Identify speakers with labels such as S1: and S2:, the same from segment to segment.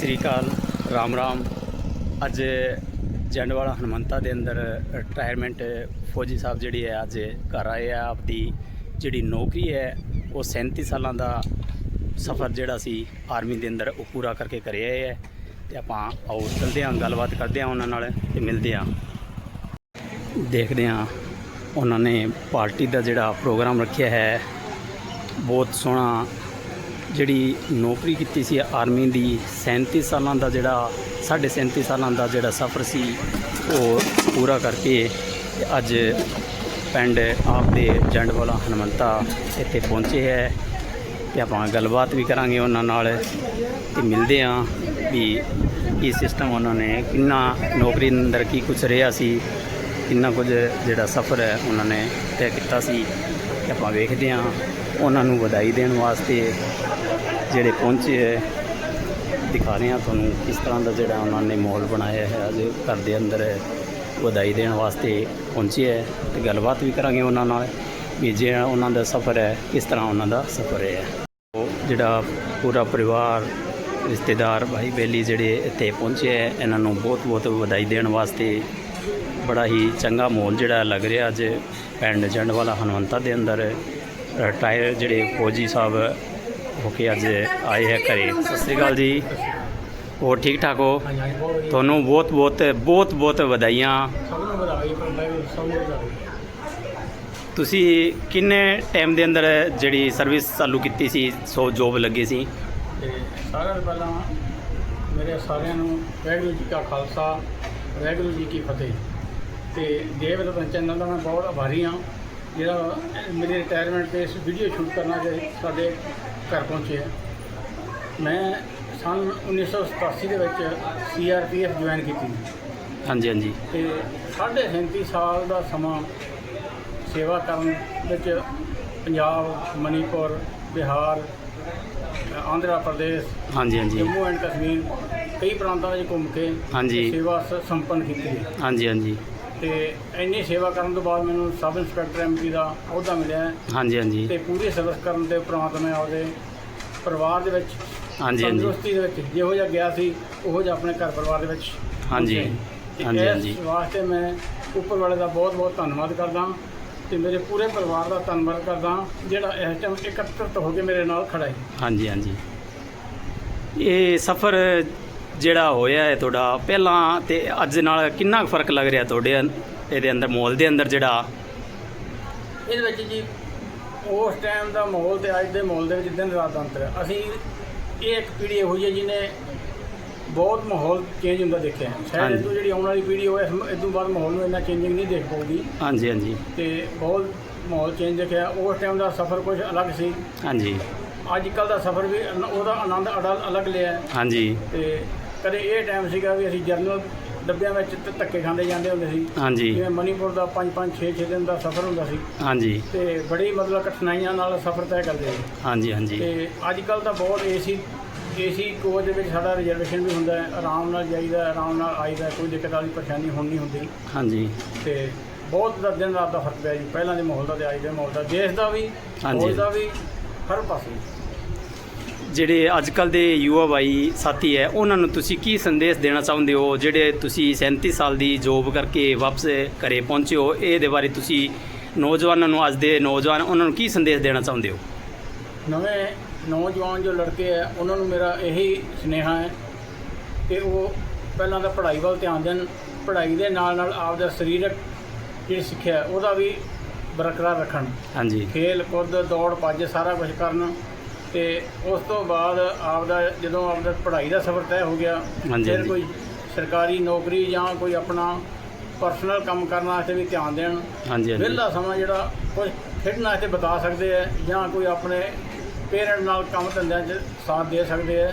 S1: ਸ੍ਰੀ ਅਕਾਲ, ਰਾਮ ਰਾਮ। ਅੱਜ ਜੰਡਵਾਲਾ ਹਨੂੰਮੰਤਾ ਦੇ ਅੰਦਰ ਰਿਟਾਇਰਮੈਂਟ ਫੌਜੀ ਸਾਹਿਬ ਜਿਹੜੀ ਹੈ, ਅੱਜ ਘਰ ਆਏ ਆ। ਆਪਦੀ ਜਿਹੜੀ ਨੌਕਰੀ ਹੈ, ਉਹ 37 ਸਾਲਾਂ ਦਾ ਸਫ਼ਰ ਜਿਹੜਾ ਸੀ ਆਰਮੀ ਦੇ ਅੰਦਰ ਉਹ ਪੂਰਾ ਕਰਕੇ ਕਰਿਆ ਹੈ। ਤੇ ਆਪਾਂ ਆਓ, ਚਲਦੇ ਹਾਂ, ਗੱਲਬਾਤ ਕਰਦੇ ਹਾਂ ਉਹਨਾਂ ਨਾਲ ਤੇ ਮਿਲਦੇ ਹਾਂ। ਦੇਖਦੇ ਹਾਂ, ਉਹਨਾਂ ਨੇ ਪਾਰਟੀ ਦਾ ਜਿਹੜਾ ਪ੍ਰੋਗਰਾਮ ਰੱਖਿਆ ਹੈ, ਬਹੁਤ ਸੋਹਣਾ ਜਿਹੜੀ ਨੌਕਰੀ ਕੀਤੀ ਸੀ ਆਰਮੀ ਦੀ 37 ਸਾਲਾਂ ਦਾ ਜਿਹੜਾ, ਸਾਢੇ 37 ਸਾਲਾਂ ਦਾ ਜਿਹੜਾ ਸਫ਼ਰ ਸੀ, ਉਹ ਪੂਰਾ ਕਰਕੇ ਅੱਜ ਪਿੰਡ ਆਪਦੇ ਜੰਡਵਾਲਾ ਹਨੂੰਮੰਤਾ ਇੱਥੇ ਪਹੁੰਚੇ ਹੈ ਤੇ ਆਪਾਂ ਗੱਲਬਾਤ ਵੀ ਕਰਾਂਗੇ ਉਹਨਾਂ ਨਾਲ ਤੇ ਮਿਲਦੇ ਹਾਂ ਵੀ ਕੀ ਸਿਸਟਮ ਉਹਨਾਂ ਨੇ ਕਿੰਨਾ ਨੌਕਰੀ ਅੰਦਰ ਕੀ ਕੁਝ ਰਿਹਾ ਸੀ, ਕਿੰਨਾ ਕੁਝ ਜਿਹੜਾ ਸਫ਼ਰ ਹੈ ਉਹਨਾਂ ਨੇ ਤੈਅ ਕੀਤਾ ਸੀ। ਤੇ ਆਪਾਂ ਵੇਖਦੇ ਹਾਂ ਉਹਨਾਂ ਨੂੰ ਵਧਾਈ ਦੇਣ ਵਾਸਤੇ ਜਿਹੜੇ ਪਹੁੰਚੇ ਹੈ, ਦਿਖਾ ਰਹੇ ਹਾਂ ਤੁਹਾਨੂੰ ਕਿਸ ਤਰ੍ਹਾਂ ਦਾ ਜਿਹੜਾ ਉਹਨਾਂ ਨੇ ਮਾਹੌਲ ਬਣਾਇਆ ਹੈ, ਅੱਜ ਘਰ ਦੇ ਅੰਦਰ ਵਧਾਈ ਦੇਣ ਵਾਸਤੇ ਪਹੁੰਚੇ ਹੈ ਤੇ ਗੱਲਬਾਤ ਵੀ ਕਰਾਂਗੇ ਉਹਨਾਂ ਨਾਲ ਵੀ ਜਿਹੜਾ ਉਹਨਾਂ ਦਾ ਸਫ਼ਰ ਹੈ, ਕਿਸ ਤਰ੍ਹਾਂ ਉਹਨਾਂ ਦਾ ਸਫ਼ਰ ਹੈ। ਉਹ ਜਿਹੜਾ ਪੂਰਾ ਪਰਿਵਾਰ, ਰਿਸ਼ਤੇਦਾਰ, ਭਾਈ ਬੇਲੀ ਜਿਹੜੇ ਇੱਥੇ ਪਹੁੰਚੇ ਹੈ, ਇਹਨਾਂ ਨੂੰ ਬਹੁਤ ਬਹੁਤ ਵਧਾਈ ਦੇਣ ਵਾਸਤੇ ਬੜਾ ਹੀ ਚੰਗਾ ਮਾਹੌਲ ਜਿਹੜਾ ਲੱਗ ਰਿਹਾ ਅੱਜ, ਪਿੰਡ ਜੰਡਵਾਲਾ ਹਨਵੰਤਾ ਦੇ ਅੰਦਰ ਰਿਟਾਇਰ ਜਿਹੜੇ ਫੌਜੀ ਸਾਹਿਬ ਹੋ ਕੇ ਅੱਜ ਆਏ ਹੈ ਘਰੇ। ਸਤਿ ਸ੍ਰੀ ਅਕਾਲ ਜੀ। ਹੋਰ ਠੀਕ ਠਾਕ ਹੋ? ਤੁਹਾਨੂੰ ਬਹੁਤ ਬਹੁਤ ਬਹੁਤ ਬਹੁਤ ਵਧਾਈਆਂ। ਤੁਸੀਂ ਕਿੰਨੇ ਟਾਈਮ ਦੇ ਅੰਦਰ ਜਿਹੜੀ ਸਰਵਿਸ ਚਾਲੂ ਕੀਤੀ ਸੀ? ਸੋ ਜੋਬ ਲੱਗੀ ਸੀ।
S2: ਤੇ ਸਾਰਿਆਂ ਤੋਂ ਪਹਿਲਾਂ ਮੇਰੇ ਸਾਰਿਆਂ ਨੂੰ ਵਾਹਿਗੁਰੂ ਜੀ ਕਾ ਖਾਲਸਾ, ਵਾਹਿਗੁਰੂ ਜੀ ਕੀ ਫਤਿਹ। ਤੇ ਦੇਵ ਰਤਨ ਚੈਨਲ ਦਾ ਮੈਂ ਬਹੁਤ ਆਭਾਰੀ ਹਾਂ। ਜਿਹੜਾ ਮੇਰੇ ਰਿਟਾਇਰਮੈਂਟ ਤੇ ਇਸ ਵੀਡੀਓ ਸ਼ੂਟ ਕਰਨਾ ਸਾਡੇ ਘਰ ਪਹੁੰਚੇ ਹੈ ਮੈਂ ਸੰਨ 1987 ਦੇ ਵਿੱਚ ਸੀਆਰਪੀਐਫ ਜੁਆਇਨ ਕੀਤੀ।
S1: ਹਾਂਜੀ ਹਾਂਜੀ।
S2: ਤੇ ਸਾਢੇ 37 ਸਾਲ ਦਾ ਸਮਾਂ ਸੇਵਾ ਕਰਨ ਵਿੱਚ ਪੰਜਾਬ ਮਣੀਪੁਰ ਬਿਹਾਰ ਆਂਧਰਾ ਪ੍ਰਦੇਸ਼
S1: ਹਾਂਜੀ ਹਾਂਜੀ।
S2: ਜੰਮੂ ਐਂਡ ਕਸ਼ਮੀਰ ਕਈ ਪ੍ਰਾਂਤਾਂ ਵਿੱਚ ਘੁੰਮ ਕੇ
S1: ਹਾਂਜੀ।
S2: ਸੇਵਾ ਸੰਪੰਨ ਕੀਤੀ ਹੈ।
S1: ਹਾਂਜੀ ਹਾਂਜੀ।
S2: ਤੇ ਇੰਨੀ ਸੇਵਾ ਕਰਨ ਤੋਂ ਬਾਅਦ ਮੈਨੂੰ ਸਬ ਇੰਸਪੈਕਟਰ ਐਮਪੀ ਦਾ ਅਹੁਦਾ ਮਿਲਿਆ ਹੈ।
S1: ਹਾਂਜੀ ਹਾਂਜੀ।
S2: ਤੇ ਪੂਰੀ ਸਰਵਿਸ ਕਰਨ ਦੇ ਉਪਰੰਤ ਮੈਂ ਆਪਦੇ ਪਰਿਵਾਰ ਦੇ ਵਿੱਚ
S1: ਹਾਂਜੀ ਹਾਂਜੀ।
S2: ਤੰਦਰੁਸਤੀ ਦੇ ਵਿੱਚ ਜਿਹੋ ਜਿਹਾ ਗਿਆ ਸੀ ਉਹੋ ਜਿਹਾ ਆਪਣੇ ਘਰ ਪਰਿਵਾਰ ਦੇ ਵਿੱਚ
S1: ਹਾਂਜੀ।
S2: ਤੇ
S1: ਹਾਂਜੀ,
S2: ਇਸ
S1: ਹਾਂਜੀ।
S2: ਵਾਸਤੇ ਮੈਂ ਉੱਪਰ ਵਾਲੇ ਦਾ ਬਹੁਤ ਬਹੁਤ ਧੰਨਵਾਦ ਕਰਦਾ ਤੇ ਮੇਰੇ ਪੂਰੇ ਪਰਿਵਾਰ ਦਾ ਧੰਨਵਾਦ ਕਰਦਾ ਜਿਹੜਾ ਇਸ ਟਾਈਮ ਇਕੱਤਰਤ ਹੋ ਕੇ ਮੇਰੇ ਨਾਲ ਖੜਾ ਹੈ।
S1: ਹਾਂਜੀ ਹਾਂਜੀ। ਇਹ ਸਫ਼ਰ ਜਿਹੜਾ ਹੋਇਆ ਹੈ ਤੁਹਾਡਾ ਪਹਿਲਾਂ ਤੇ ਅੱਜ ਨਾਲ ਕਿੰਨਾ ਫ਼ਰਕ ਲੱਗ ਰਿਹਾ ਤੁਹਾਡੇ ਇਹਦੇ ਅੰਦਰ ਮਾਹੌਲ ਦੇ ਅੰਦਰ ਜਿਹੜਾ?
S2: ਇਹਦੇ ਵਿੱਚ ਜੀ ਉਸ ਟਾਈਮ ਦਾ ਮਾਹੌਲ ਤੇ ਅੱਜ ਦੇ ਮਾਹੌਲ ਦੇ ਵਿੱਚ ਦਿਨ ਰਾਤ ਦਾ ਅੰਤਰ ਹੈ ਅਸੀਂ ਇਹ ਇੱਕ ਪੀੜ੍ਹੀ ਇਹੋ ਜਿਹੀ ਹੈ ਜਿਹਨੇ ਬਹੁਤ ਮਾਹੌਲ ਚੇਂਜ ਹੁੰਦਾ ਦੇਖਿਆ ਹੈ। ਸ਼ਾਇਦ। ਇਹ ਤੋਂ ਜਿਹੜੀ ਆਉਣ ਵਾਲੀ ਪੀੜ੍ਹੀ ਹੋਵੇ ਇਸ ਤੋਂ ਬਾਅਦ ਮਾਹੌਲ ਨੂੰ ਇੰਨਾ ਚੇਂਜਿੰਗ ਨਹੀਂ ਦੇਖ ਪਾਊਗੀ।
S1: ਹਾਂਜੀ ਹਾਂਜੀ।
S2: ਤੇ ਬਹੁਤ ਮਾਹੌਲ ਚੇਂਜ ਦੇਖਿਆ। ਉਸ ਟਾਈਮ ਦਾ ਸਫ਼ਰ ਕੁਝ ਅਲੱਗ ਸੀ।
S1: ਹਾਂਜੀ।
S2: ਅੱਜ ਕੱਲ ਦਾ ਸਫ਼ਰ ਵੀ ਉਹਦਾ ਆਨੰਦ ਅਡਲ ਅਲੱਗ ਲਿਆ ਹੈ।
S1: ਹਾਂਜੀ।
S2: ਤੇ ਕਦੇ ਇਹ ਟਾਈਮ ਸੀਗਾ ਵੀ ਅਸੀਂ ਜਰਨਲ ਡੱਬਿਆਂ ਵਿੱਚ ਧ- ਧੱਕੇ ਖਾਂਦੇ ਜਾਂਦੇ ਹੁੰਦੇ ਸੀ।
S1: ਹਾਂਜੀ।
S2: ਜਿਵੇਂ ਮਨੀਪੁਰ ਦਾ 5-5 6-6 ਦਿਨ ਦਾ ਸਫ਼ਰ ਹੁੰਦਾ ਸੀ।
S1: ਹਾਂਜੀ।
S2: ਤੇ ਬੜੀ ਮਤਲਬ ਕਠਿਨਾਈਆਂ ਨਾਲ ਸਫ਼ਰ ਤੈਅ ਕਰਦੇ ਸੀ।
S1: ਹਾਂਜੀ ਹਾਂਜੀ।
S2: ਤੇ ਅੱਜ ਕੱਲ ਤਾਂ ਬਹੁਤ ਏਸੀ ਏਸੀ ਕੋਚ ਦੇ ਵਿੱਚ ਸਾਡਾ ਰਿਜ਼ਰਵੇਸ਼ਨ ਵੀ ਹੁੰਦਾ ਹੈ। ਆਰਾਮ ਨਾਲ ਜਾਈਦਾ ਆਰਾਮ ਨਾਲ ਆਈਦਾ ਕੋਈ ਦਿੱਕਤ ਵਾਲੀ ਪਰੇਸ਼ਾਨੀ ਹੁਣ ਨਹੀਂ ਹੁੰਦੀ।
S1: ਹਾਂਜੀ।
S2: ਤੇ ਬਹੁਤ ਦਾ ਦਿਨ ਰਾਤ ਦਾ ਫ਼ਰਕ ਪਿਆ ਜੀ। ਪਹਿਲਾਂ ਦੇ ਮਾਹੌਲ ਦਾ ਤੇ ਅੱਜ ਦੇ ਮਾਹੌਲ ਦਾ। ਦੇਸ਼ ਦਾ ਵੀ
S1: ਹਾਂਜੀ।
S2: ਮਾਹੌਲ ਦਾ ਵੀ ਹਰ ਪਾਸੇ।
S1: ਜਿਹੜੇ ਅੱਜ ਕੱਲ ਦੇ ਯੁਵਾ ਭਾਈ ਸਾਥੀ ਹੈ ਉਹਨਾਂ ਨੂੰ ਤੁਸੀਂ ਕੀ ਸੰਦੇਸ਼ ਦੇਣਾ ਚਾਹੁੰਦੇ ਹੋ? ਜਿਹੜੇ ਤੁਸੀਂ 37 ਸਾਲ ਦੀ ਜੋਬ ਕਰਕੇ ਵਾਪਸ ਘਰੇ ਪਹੁੰਚੇ ਹੋ ਇਹਦੇ ਬਾਰੇ ਤੁਸੀਂ ਨੌਜਵਾਨਾਂ ਨੂੰ ਅੱਜ ਦੇ ਨੌਜਵਾਨ ਉਹਨਾਂ ਨੂੰ ਕੀ ਸੰਦੇਸ਼ ਦੇਣਾ ਚਾਹੁੰਦੇ ਹੋ?
S2: ਨਵੇਂ ਨੌਜਵਾਨ ਜੋ ਲੜਕੇ ਹੈ ਉਹਨਾਂ ਨੂੰ ਮੇਰਾ ਇਹੀ ਸੁਨੇਹਾ ਹੈ ਕਿ ਉਹ ਪਹਿਲਾਂ ਤਾਂ ਪੜ੍ਹਾਈ ਵੱਲ ਧਿਆਨ ਦੇਣ ਪੜ੍ਹਾਈ ਦੇ ਨਾਲ ਨਾਲ ਆਪਦਾ ਸਰੀਰਕ ਜਿਹੜੀ ਸਿੱਖਿਆ ਉਹਦਾ ਵੀ ਬਰਕਰਾਰ ਰੱਖਣ।
S1: ਹਾਂਜੀ।
S2: ਖੇਲ ਕੁੱਦ ਦੌੜ ਭੱਜ ਸਾਰਾ ਕੁਝ ਕਰਨ। ਤੇ ਉਸ ਤੋਂ ਬਾਅਦ ਆਪਦਾ ਜਦੋਂ ਆਪਦਾ ਪੜ੍ਹਾਈ ਦਾ ਸਫ਼ਰ ਤੈਅ ਹੋ ਗਿਆ
S1: ਹਾਂਜੀ,
S2: ਫਿਰ
S1: ਹਾਂਜੀ।
S2: ਕੋਈ ਸਰਕਾਰੀ ਨੌਕਰੀ ਜਾਂ ਕੋਈ ਆਪਣਾ ਪਰਸਨਲ ਕੰਮ ਕਰਨ ਵਾਸਤੇ ਵੀ ਧਿਆਨ ਦੇਣ
S1: ਹਾਂਜੀ ਹਾਂਜੀ।
S2: ਵਿਹਲਾ ਸਮਾਂ ਜਿਹੜਾ ਕੁਝ ਖੇਡਣ ਵਾਸਤੇ ਬਤਾ ਸਕਦੇ ਆ ਜਾਂ ਕੋਈ ਆਪਣੇ ਪੇਰੈਂਟ ਨਾਲ ਕੰਮ ਧੰਦਿਆਂ 'ਚ ਸਾਥ ਦੇ ਸਕਦੇ ਆ।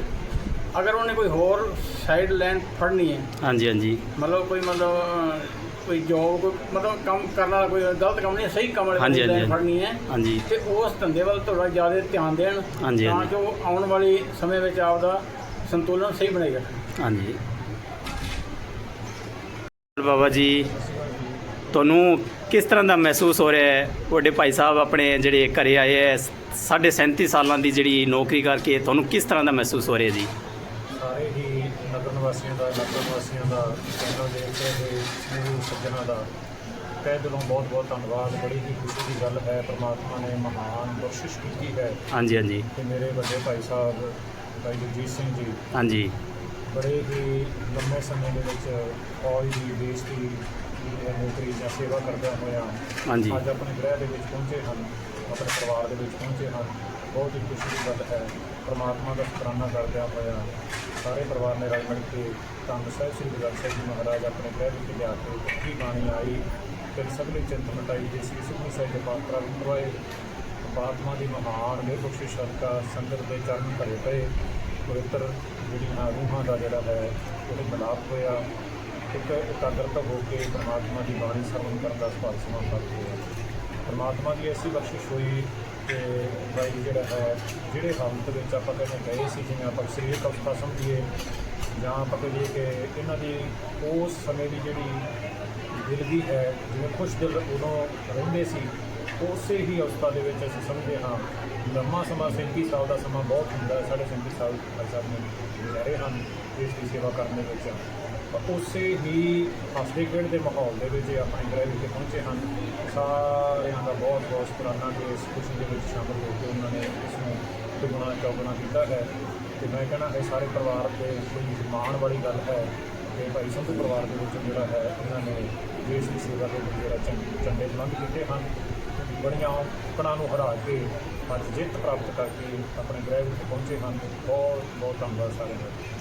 S2: ਅਗਰ ਉਹਨੇ ਕੋਈ ਹੋਰ ਸਾਈਡ ਲਾਈਨ ਫੜਨੀ ਹੈ
S1: ਹਾਂਜੀ ਹਾਂਜੀ।
S2: ਮਤਲਬ ਕੋਈ ਮਤਲਬ ਕੋਈ ਜੋਬ ਕੋਈ ਮਤਲਬ ਕੰਮ ਕਰਨ ਵਾਲਾ ਕੋਈ ਗਲਤ ਕੰਮ ਨਹੀਂ ਸਹੀ ਕੰਮ
S1: ਹਾਂਜੀ,
S2: ਵਾਲੀ ਲਾਈਨ
S1: ਹਾਂਜੀ।
S2: ਫੜਨੀ ਹੈ।
S1: ਹਾਂਜੀ।
S2: ਤੇ ਉਸ ਧੰਦੇ ਵੱਲ ਥੋੜਾ ਜ਼ਿਆਦਾ ਧਿਆਨ ਦੇਣ
S1: ਹਾਂਜੀ,
S2: ਤਾਂ
S1: ਹਾਂਜੀ।
S2: ਉਹ ਆਉਣ ਵਾਲੀ ਸਮੇਂ ਵਿੱਚ ਆਪਦਾ ਸੰਤੁਲਨ ਸਹੀ ਬਣੇਗਾ।
S1: ਹਾਂਜੀ। ਬਾਬਾ ਜੀ ਤੁਹਾਨੂੰ ਕਿਸ ਤਰ੍ਹਾਂ ਦਾ ਮਹਿਸੂਸ ਹੋ ਰਿਹਾ ਹੈ? ਤੁਹਾਡੇ ਭਾਈ ਸਾਹਿਬ ਆਪਣੇ ਜਿਹੜੇ ਘਰੇ ਆਏ ਹੈ ਸਾਢੇ 37 ਸਾਲਾਂ ਦੀ ਜਿਹੜੀ ਨੌਕਰੀ ਕਰਕੇ ਤੁਹਾਨੂੰ ਕਿਸ ਤਰ੍ਹਾਂ ਦਾ ਮਹਿਸੂਸ ਹੋ ਰਿਹਾ ਜੀ?
S3: ਸਾਰੇ ਹੀ ਨਗਰ ਨਿਵਾਸੀਆਂ ਦਾ ਇਲਾਕਾ ਨਿਵਾਸੀਆਂ ਦਾ ਚੈਨਲ ਦੇ ਉੱਤੇ ਦੇ ਸਮੂਹ ਸੱਜਣਾ ਦਾ ਤਹਿ ਦਿਲੋਂ ਬਹੁਤ ਬਹੁਤ ਧੰਨਵਾਦ। ਬੜੀ ਹੀ ਖੁਸ਼ੀ ਦੀ ਗੱਲ ਹੈ ਪ੍ਰਮਾਤਮਾ ਨੇ ਮਹਾਨ ਬਖਸ਼ਿਸ਼ ਕੀਤੀ ਹੈ।
S1: ਹਾਂਜੀ ਹਾਂਜੀ।
S3: ਕਿ ਮੇਰੇ ਵੱਡੇ ਭਾਈ ਸਾਹਿਬ ਭਾਈ ਜਗਜੀਤ ਸਿੰਘ ਜੀ
S1: ਹਾਂਜੀ।
S3: ਬੜੇ ਹੀ ਲੰਮੇ ਸਮੇਂ ਦੇ ਵਿੱਚ ਫੌਜ ਦੀ ਦੇਸ਼ ਦੀ ਨੌਕਰੀ ਜਾਂ ਸੇਵਾ ਕਰਦਿਆਂ ਹੋਇਆ
S1: ਹਾਂਜੀ।
S3: ਅੱਜ ਆਪਣੇ ਗ੍ਰਹਿ ਦੇ ਵਿੱਚ ਪਹੁੰਚੇ ਹਨ ਆਪਣੇ ਪਰਿਵਾਰ ਦੇ ਵਿੱਚ ਪਹੁੰਚੇ ਹਨ। ਬਹੁਤ ਹੀ ਖੁਸ਼ੀ ਦੀ ਗੱਲ ਹੈ। ਪਰਮਾਤਮਾ ਦਾ ਸ਼ੁਕਰਾਨਾ ਕਰਦਿਆਂ ਹੋਇਆ। ਸਾਰੇ ਪਰਿਵਾਰ ਨੇ ਰਲ ਮਿਲ ਕੇ ਧੰਨ ਸਾਹਿਬ ਸ੍ਰੀ ਗੁਰੂ ਗ੍ਰੰਥ ਸਾਹਿਬ ਜੀ ਮਹਾਰਾਜ ਆਪਣੇ ਗ੍ਰਹਿ ਵਿੱਚ ਲਿਆ ਕੇ ਪੱਕੀ ਬਾਣੀ ਆਈ। ਤੇ ਸਭਲੇ ਚਿੰਤ ਮਟਾਈ ਜੇ ਸ਼੍ਰੀ ਸੁਖਮਨੀ ਸਾਹਿਬ ਦੇ ਪਾਠ ਪ੍ਰਾਪਤ ਹੋਏ ਪਰਮਾਤਮਾ ਦੀ ਮਹਾਨ ਮਿਹਰ ਬਖਸ਼ਿਸ਼ ਸਦਕਾ ਸੰਗਤ ਦੇ ਚਰਨ ਭਰੇ ਪਏ। ਪਵਿੱਤਰ ਜਿਹੜੀਆਂ ਰੂਹਾਂ ਦਾ ਜਿਹੜਾ ਹੈ, ਉਹਦੇ ਮਿਲਾਪ ਹੋਇਆ। ਇੱਕ ਇਕਾਗਰਤਾ ਹੋ ਕੇ ਪਰਮਾਤਮਾ ਦੀ ਬਾਣੀ ਸਰਵਣ ਕਰਨ ਦਾ ਸਵਾਲ ਸਮਾਂ ਪ੍ਰਾਪਤ ਹੋਇਆ। ਪਰਮਾਤਮਾ ਦੀ ਐਸੀ ਬਖਸ਼ਿਸ਼ ਹੋਈ ਕਿ ਬਾਈ ਜਿਹੜਾ ਹੈ, ਜਿਹੜੇ ਹਾਲਤ ਵਿੱਚ ਆਪਾਂ ਕਹਿੰਦੇ ਗਏ ਸੀ, ਜਿਵੇਂ ਆਪਾਂ ਸਰੀਰਕ ਅਵਸਥਾ ਸਮਝੀਏ, ਜਾਂ ਆਪਾਂ ਕਹੀਏ ਕਿ ਇਹਨਾਂ ਦੀ ਉਸ ਸਮੇਂ ਦੀ ਜਿਹੜੀ ਦਿਲਗੀ ਹੈ, ਜਿਵੇਂ ਖੁਸ਼ ਦਿਲ ਉਦੋਂ ਰਹਿੰਦੇ ਸੀ, ਉਸੇ ਹੀ ਅਵਸਥਾ ਦੇ ਵਿੱਚ ਅਸੀਂ ਸਮਝਦੇ ਹਾਂ, ਲੰਮਾ ਸਮਾਂ 37 ਸਾਲ ਦਾ ਸਮਾਂ ਬਹੁਤ ਹੁੰਦਾ ਹੈ ਸਾਢੇ 37 ਸਾਲ ਭਾਈ ਸਾਹਿਬ ਨੇ ਗੁਜ਼ਾਰੇ ਹਨ, ਇਸ ਦੀ ਸੇਵਾ ਕਰਨ ਦੇ ਵਿੱਚ। ਉਸੇ ਹੀ ਹੱਸਦੇ ਖੇਡਦੇ ਮਾਹੌਲ ਦੇ ਵਿੱਚ ਇਹ ਆਪਣੇ ਗ੍ਰਹਿ ਵਿਖੇ ਪਹੁੰਚੇ ਹਨ। ਸਾਰਿਆਂ ਦਾ ਬਹੁਤ ਬਹੁਤ ਸ਼ੁਕਰਾਨਾ ਕਿ ਇਸ ਖੁਸ਼ੀ ਦੇ ਵਿੱਚ ਸ਼ਾਮਲ ਹੋ ਕੇ ਉਹਨਾਂ ਨੇ ਇਸ ਨੂੰ ਦੁਗਣਾ, ਚੌਗਣਾ ਕੀਤਾ ਹੈ। ਤੇ ਮੈਂ ਕਹਿੰਦਾ ਇਹ ਸਾਰੇ ਪਰਿਵਾਰ ਦੇ ਕੋਈ ਮਾਣ ਵਾਲੀ ਗੱਲ ਹੈ ਕਿ ਭਾਈ ਸੰਧੂ ਪਰਿਵਾਰ ਦੇ ਵਿੱਚ ਜਿਹੜਾ ਹੈ ਉਹਨਾਂ ਨੇ ਦੇਸ਼ ਦੀ ਸੇਵਾ ਦੇ ਵਿੱਚ ਜਿਹੜਾ ਚੰ- ਚੰਗੇ ਕੀਤੇ ਹਨ। ਬੜੀਆਂ ਔਕੜਾਂ ਨੂੰ ਹਰਾ ਕੇ ਅੱਜ ਜਿੱਤ ਪ੍ਰਾਪਤ ਕਰਕੇ ਆਪਣੇ ਗ੍ਰਹਿ ਵਿੱਚ ਪਹੁੰਚੇ ਹਨ। ਬਹੁਤ ਬਹੁਤ ਧੰਨਵਾਦ ਸਾਰਿਆਂ ਦਾ।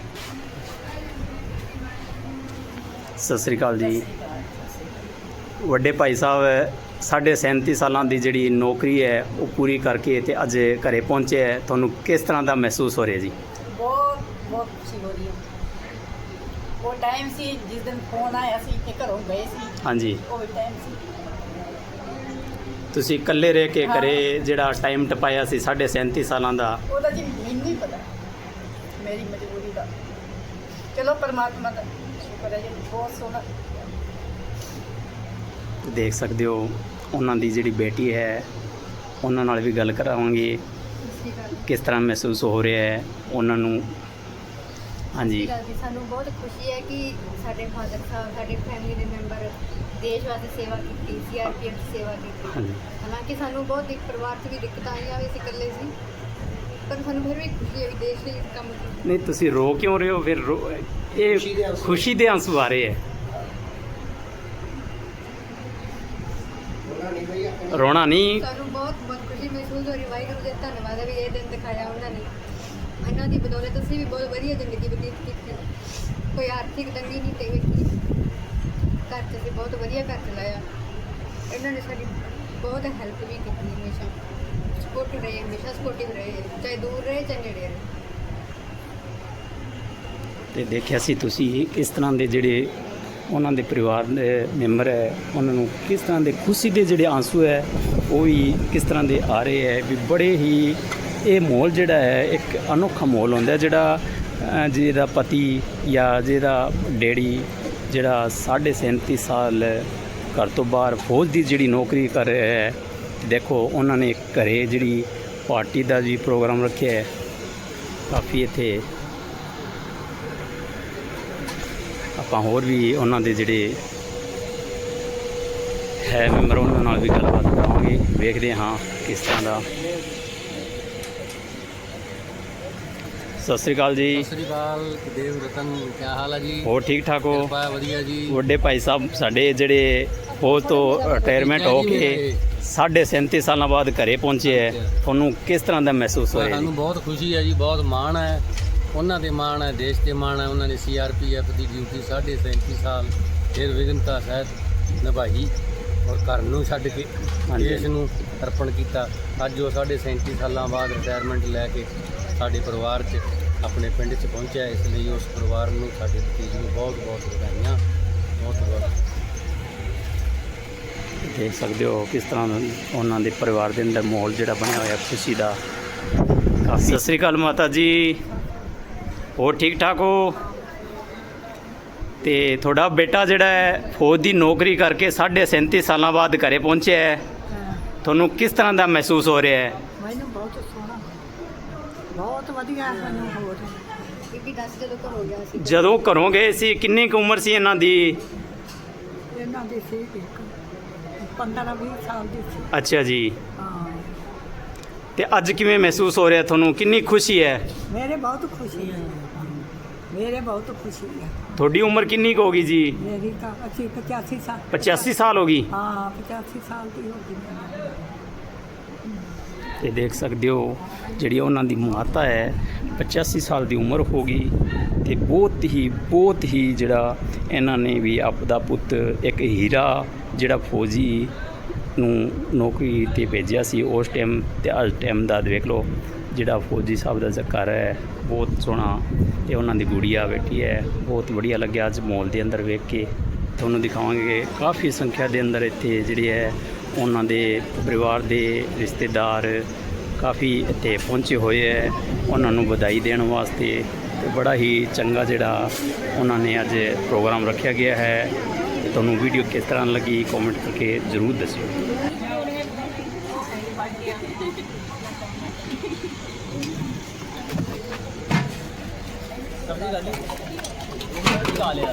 S1: ਸਤਿ ਸ੍ਰੀ ਅਕਾਲ ਜੀ। ਵੱਡੇ ਭਾਈ ਸਾਹਿਬ ਸਾਢੇ 37 ਸਾਲਾਂ ਦੀ ਜਿਹੜੀ ਨੌਕਰੀ ਹੈ ਉਹ ਪੂਰੀ ਕਰਕੇ ਤੇ ਅੱਜ ਘਰੇ ਪਹੁੰਚੇ ਹੈ। ਤੁਹਾਨੂੰ ਕਿਸ ਤਰ੍ਹਾਂ ਦਾ ਮਹਿਸੂਸ ਹੋ ਰਿਹਾ ਜੀ?
S4: ਬਹੁਤ ਬਹੁਤ ਖੁਸ਼ੀ ਹੋ ਰਹੀ ਹੈ। ਉਹ ਟਾਈਮ ਸੀ ਜਿਸ ਦਿਨ ਫੋਨ ਆਇਆ ਸੀ ਕਿ ਘਰੋਂ ਗਏ ਸੀ।
S1: ਹਾਂਜੀ।
S4: ਉਹ ਟਾਈਮ ਸੀ।
S1: ਤੁਸੀਂ ਇਕੱਲੇ ਰਹਿ ਕੇ ਘਰੇ ਜਿਹੜਾ ਟਾਈਮ ਟਪਾਇਆ ਸੀ ਸਾਢੇ 37 ਸਾਲਾਂ ਦਾ?
S4: ਉਹਦਾ ਜੀ ਮੈਨੂੰ ਹੀ ਪਤਾ। ਮੇਰੀ ਮਜਬੂਰੀ ਦਾ। ਚਲੋ ਪਰਮਾਤਮਾ ਦਾ। ਹੈ ਜੀ ਬਹੁਤ ਸੋਹਣਾ
S1: ਦੇਖ ਸਕਦੇ ਹੋ ਉਹਨਾਂ ਦੀ ਜਿਹੜੀ ਬੇਟੀ ਹੈ ਉਹਨਾਂ ਨਾਲ ਵੀ ਗੱਲ ਕਰਾਵਾਂਗੇ। ਕਿਸ ਤਰ੍ਹਾਂ ਮਹਿਸੂਸ ਹੋ ਰਿਹਾ ਹੈ ਉਹਨਾਂ ਨੂੰ। ਹਾਂਜੀ।
S5: ਸਾਨੂੰ ਬਹੁਤ ਖੁਸ਼ੀ ਹੈ ਕਿ ਸਾਡੇ ਫਾਦਰ ਸਾਹਿਬ ਸਾਡੇ ਫੈਮਿਲੀ ਦੇ ਮੈਂਬਰ ਦੇਸ਼ ਵਾਸਤੇ ਸੇਵਾ ਕੀਤੀ ਸੀਆਰਪੀਐਫ ਸੇਵਾ ਕੀਤੀ।
S1: ਹਾਂਜੀ।
S5: ਹਾਲਾਂਕਿ ਸਾਨੂੰ ਬਹੁਤ ਇੱਕ ਪਰਿਵਾਰ 'ਚ ਵੀ ਦਿੱਕਤਾਂ ਆਈਆਂ ਵੀ ਅਸੀਂ ਇਕੱਲੇ ਸੀ ਪਰ ਸਾਨੂੰ ਫਿਰ ਵੀ ਖੁਸ਼ੀ ਹੈ ਵੀ ਦੇਸ਼ ਲਈ ਕੰਮ ਕੀਤਾ
S1: ਨਹੀਂ ਤੁਸੀਂ ਰੋ ਕਿਉਂ ਰਹੇ ਹੋ? ਫਿਰ ਰੋ- ਇਹ ਖੁਸ਼ੀ ਦੇ ਆਂਸੂ ਆ ਰਹੇ ਹੈ। ਰੋਣਾ ਨਹੀਂ
S5: ਸਾਨੂੰ ਬਹੁਤ ਬਹੁਤ ਖੁਸ਼ੀ ਮਹਿਸੂਸ ਹੋ ਰਹੀ ਵਾਹਿਗੁਰੂ ਦੇ ਧੰਨਵਾਦ ਹੈ ਵੀ ਇਹ ਦਿਨ ਦਿਖਾਇਆ ਉਹਨਾਂ ਨੇ। ਇਹਨਾਂ ਦੀ ਬਦੌਲਤ ਅਸੀਂ ਵੀ ਬਹੁਤ ਵਧੀਆ ਜ਼ਿੰਦਗੀ ਬਤੀਤ ਕੀਤੀ ਕੋਈ ਆਰਥਿਕ ਤੰਗੀ ਨਹੀਂ ਤੇ ਵੇਖੀ ਘਰ 'ਚ ਅਸੀਂ ਬਹੁਤ ਵਧੀਆ ਘਰ ਚਲਾਇਆ। ਇਹਨਾਂ ਨੇ ਸਾਡੀ ਬਹੁਤ ਹੈਲਪ ਵੀ ਕੀਤੀ ਹਮੇਸ਼ਾ। ਸਪੋਰਟਿਵ ਰਹੇ ਹਮੇਸ਼ਾ ਸਪੋਰਟਿਵ ਰਹੇ। ਚਾਹੇ ਦੂਰ ਰਹੇ ਚਾਹੇ ਨੇੜੇ ਰਹੇ।
S1: ਤੇ ਦੇਖਿਆ ਸੀ ਤੁਸੀਂ ਕਿਸ ਤਰ੍ਹਾਂ ਦੇ ਜਿਹੜੇ ਉਹਨਾਂ ਦੇ ਪਰਿਵਾਰ ਦੇ ਮੈਂਬਰ ਹੈ, ਉਹਨਾਂ ਨੂੰ ਕਿਸ ਤਰ੍ਹਾਂ ਦੇ ਖੁਸ਼ੀ ਦੇ ਜਿਹੜੇ ਆਂਸੂ ਹੈ, ਉਹ ਵੀ ਕਿਸ ਤਰ੍ਹਾਂ ਦੇ ਆ ਰਹੇ ਹੈ, ਵੀ ਬੜੇ ਹੀ ਇਹ ਮਾਹੌਲ ਜਿਹੜਾ ਹੈ, ਇੱਕ ਅਨੋਖਾ ਮਾਹੌਲ ਹੁੰਦਾ ਜਿਹੜਾ ਜਿਹਦਾ ਪਤੀ ਜਾਂ ਜਿਹਦਾ ਡੈਡੀ ਜਿਹੜਾ ਸਾਢੇ 37 ਸਾਲ ਘਰ ਤੋਂ ਬਾਹਰ ਫੌਜ ਦੀ ਜਿਹੜੀ ਨੌਕਰੀ ਕਰ ਰਿਹਾ ਹੈ, ਦੇਖੋ ਉਹਨਾਂ ਨੇ ਘਰੇ ਜਿਹੜੀ ਪਾਰਟੀ ਦਾ ਵੀ ਪ੍ਰੋਗਰਾਮ ਰੱਖਿਆ ਹੈ, ਕਾਫੀ ਇੱਥੇ ਆਪਾਂ ਹੋਰ ਵੀ ਉਹਨਾਂ ਦੇ ਜਿਹੜੇ ਹੈ ਮੈਂਬਰ ਉਹਨਾਂ ਨਾਲ ਵੀ ਗੱਲਬਾਤ ਕਰਾਂਗੇ। ਵੇਖਦੇ ਹਾਂ ਕਿਸ ਤਰ੍ਹਾਂ ਦਾ। ਸਤਿ ਸ੍ਰੀ ਅਕਾਲ ਜੀ।
S6: ਸਤਿ ਸ੍ਰੀ ਅਕਾਲ ਦੇਵ ਰਤਨ ਕੀ ਹਾਲ ਹੈ ਜੀ?
S1: ਹੋਰ ਠੀਕ ਠਾਕ ਹੋ?
S6: ਵਧੀਆ ਜੀ।
S1: ਵੱਡੇ ਭਾਈ ਸਾਹਿਬ ਸਾਡੇ ਜਿਹੜੇ ਫੌਜ ਤੋਂ ਰਿਟਾਇਰਮੈਂਟ ਹੋ ਕੇ ਸਾਢੇ 37 ਸਾਲਾਂ ਬਾਅਦ ਘਰੇ ਪਹੁੰਚੇ ਹੈ। ਤੁਹਾਨੂੰ ਕਿਸ ਤਰ੍ਹਾਂ ਦਾ ਮਹਿਸੂਸ ਹੋ ਰਿਹਾ
S6: ਸਾਨੂੰ
S1: ਜੀ?
S6: ਬਹੁਤ ਖੁਸ਼ੀ ਹੈ ਜੀ ਬਹੁਤ ਮਾਣ ਹੈ। ਉਹਨਾਂ ਦੇ ਮਾਣ ਹੈ ਦੇਸ਼ ਤੇ ਮਾਣ ਹੈ ਉਹਨਾਂ ਨੇ ਸੀਆਰਪੀਐਫ ਦੀ ਡਿਊਟੀ ਸਾਢੇ 37 ਸਾਲ ਫਿਰ ਵਿਗਨਤਾ ਸਹਿਤ ਨਿਭਾਈ ਔਰ ਘਰ ਨੂੰ ਛੱਡ ਕੇ। ਦੇਸ਼ ਨੂੰ ਅਰਪਣ ਕੀਤਾ। ਅੱਜ ਉਹ ਸਾਢੇ 37 ਸਾਲਾਂ ਬਾਅਦ ਰਿਟਾਇਰਮੈਂਟ ਲੈ ਕੇ ਸਾਡੇ ਪਰਿਵਾਰ 'ਚ ਆਪਣੇ ਪਿੰਡ 'ਚ ਪਹੁੰਚਿਆ। ਇਸ ਲਈ ਉਸ ਪਰਿਵਾਰ ਨੂੰ ਸਾਡੇ ਭਤੀਜ ਨੂੰ ਬਹੁਤ ਬਹੁਤ ਵਧਾਈਆਂ। ਬਹੁਤ ਬਹੁਤ
S1: ਦੇਖ ਸਕਦੇ ਹੋ ਕਿਸ ਤਰ੍ਹਾਂ ਦਾ ਉਹਨਾਂ ਦੇ ਪਰਿਵਾਰ ਦੇ ਅੰਦਰ ਮਾਹੌਲ ਜਿਹੜਾ ਬਣਿਆ ਹੋਇਆ ਖੁਸ਼ੀ ਦਾ ਸਤਿ ਸ੍ਰੀ ਅਕਾਲ ਮਾਤਾ ਜੀ। ਹੋਰ ਠੀਕ ਠਾਕ ਹੋ? ਤੇ ਤੁਹਾਡਾ ਬੇਟਾ ਜਿਹੜਾ ਹੈ ਫੌਜ ਦੀ ਨੌਕਰੀ ਕਰਕੇ ਸਾਢੇ 37 ਸਾਲਾਂ ਬਾਅਦ ਘਰੇ ਪਹੁੰਚਿਆ ਹੈ। ਤੁਹਾਨੂੰ ਕਿਸ ਤਰ੍ਹਾਂ ਦਾ ਮਹਿਸੂਸ ਹੋ ਰਿਹਾ ਹੈ?
S4: ਮੈਨੂੰ ਬਹੁਤ ਸੋਹਣਾ। ਬਹੁਤ ਵਧੀਆ ਮੈਨੂੰ ਹੋਰ।
S5: ਲੱਗੀ ਦੱਸ ਜਦੋਂ ਘਰੋਂ ਗਿਆ ਸੀ।
S1: ਜਦੋਂ ਘਰੋਂ ਗਏ ਸੀ ਕਿੰਨੀ ਕੁ ਉਮਰ ਸੀ ਇਹਨਾਂ ਦੀ?
S7: ਇਹਨਾਂ ਦੀ ਸੀ ਇੱਕ। 15 20 ਸਾਲ ਦੀ ਸੀ।
S1: ਅੱਛਾ ਜੀ।
S7: ਹਾਂ।
S1: ਤੇ ਅੱਜ ਕਿਵੇਂ ਮਹਿਸੂਸ ਹੋ ਰਿਹਾ ਤੁਹਾਨੂੰ? ਕਿੰਨੀ ਖੁਸ਼ੀ ਹੈ?
S7: ਮੇਰੇ ਬਹੁਤ ਖੁਸ਼ੀ ਹੈ ਮੇਰੇ ਬਹੁਤ ਖੁਸ਼ੀ ਹੈ।
S1: ਤੁਹਾਡੀ ਉਮਰ ਕਿੰਨੀ ਕੁ ਹੋ ਗਈ ਜੀ?
S7: ਮੇਰੀ ਤਾਂ ਅਸੀਂ 85 ਸਾਲ।
S1: 85 ਸਾਲ ਹੋ ਗਈ।
S7: ਹਾਂ 85 ਸਾਲ ਦੀ ਹੋ ਗਈ।
S1: ਤੇ ਦੇਖ ਸਕਦੇ ਹੋ ਜਿਹੜੀ ਉਹਨਾਂ ਦੀ ਮਾਤਾ ਹੈ 85 ਸਾਲ ਦੀ ਉਮਰ ਹੋ ਗਈ ਤੇ ਬਹੁਤ ਹੀ ਬਹੁਤ ਹੀ ਜਿਹੜਾ ਇਹਨਾਂ ਨੇ ਵੀ ਆਪਦਾ ਪੁੱਤ ਇੱਕ ਹੀਰਾ ਜਿਹੜਾ ਫੌਜੀ ਨੂੰ ਨੌਕਰੀ ਤੇ ਭੇਜਿਆ ਸੀ, ਉਸ ਟਾਈਮ ਤੇ ਅੱਜ ਟਾਈਮ ਦਾ ਦੇਖ ਲਓ, ਜਿਹੜਾ ਫੌਜੀ ਸਾਹਿਬ ਦਾ ਘਰ ਹੈ, ਬਹੁਤ ਸੋਹਣਾ ਤੇ ਉਹਨਾਂ ਦੀ ਗੁੜੀਆ ਬੈਠੀ ਹੈ, ਬਹੁਤ ਵਧੀਆ ਲੱਗਿਆ ਅੱਜ ਮੋਲ ਦੇ ਅੰਦਰ ਵੇਖ ਕੇ। ਤੁਹਾਨੂੰ ਦਿਖਾਵਾਂਗੇ ਕਾਫੀ ਸੰਖਿਆ ਦੇ ਅੰਦਰ ਇੱਥੇ ਜਿਹੜੇ ਹੈ, ਉਹਨਾਂ ਦੇ ਪਰਿਵਾਰ ਦੇ ਰਿਸ਼ਤੇਦਾਰ ਕਾਫੀ ਇੱਥੇ ਪਹੁੰਚੇ ਹੋਏ ਹੈ, ਉਹਨਾਂ ਨੂੰ ਵਧਾਈ ਦੇਣ ਵਾਸਤੇ ਤੇ ਬੜਾ ਹੀ ਚੰਗਾ ਜਿਹੜਾ ਉਹਨਾਂ ਨੇ ਅੱਜ ਪ੍ਰੋਗਰਾਮ ਰੱਖਿਆ ਗਿਆ ਹੈ। ਤੁਹਾਨੂੰ ਵੀਡੀਓ ਕਿਸ ਤਰ੍ਹਾਂ ਲੱਗੀ ਕਮੈਂਟ ਕਰਕੇ ਜ਼ਰੂਰ ਦੱਸਿਓ।
S6: ਲਿਆ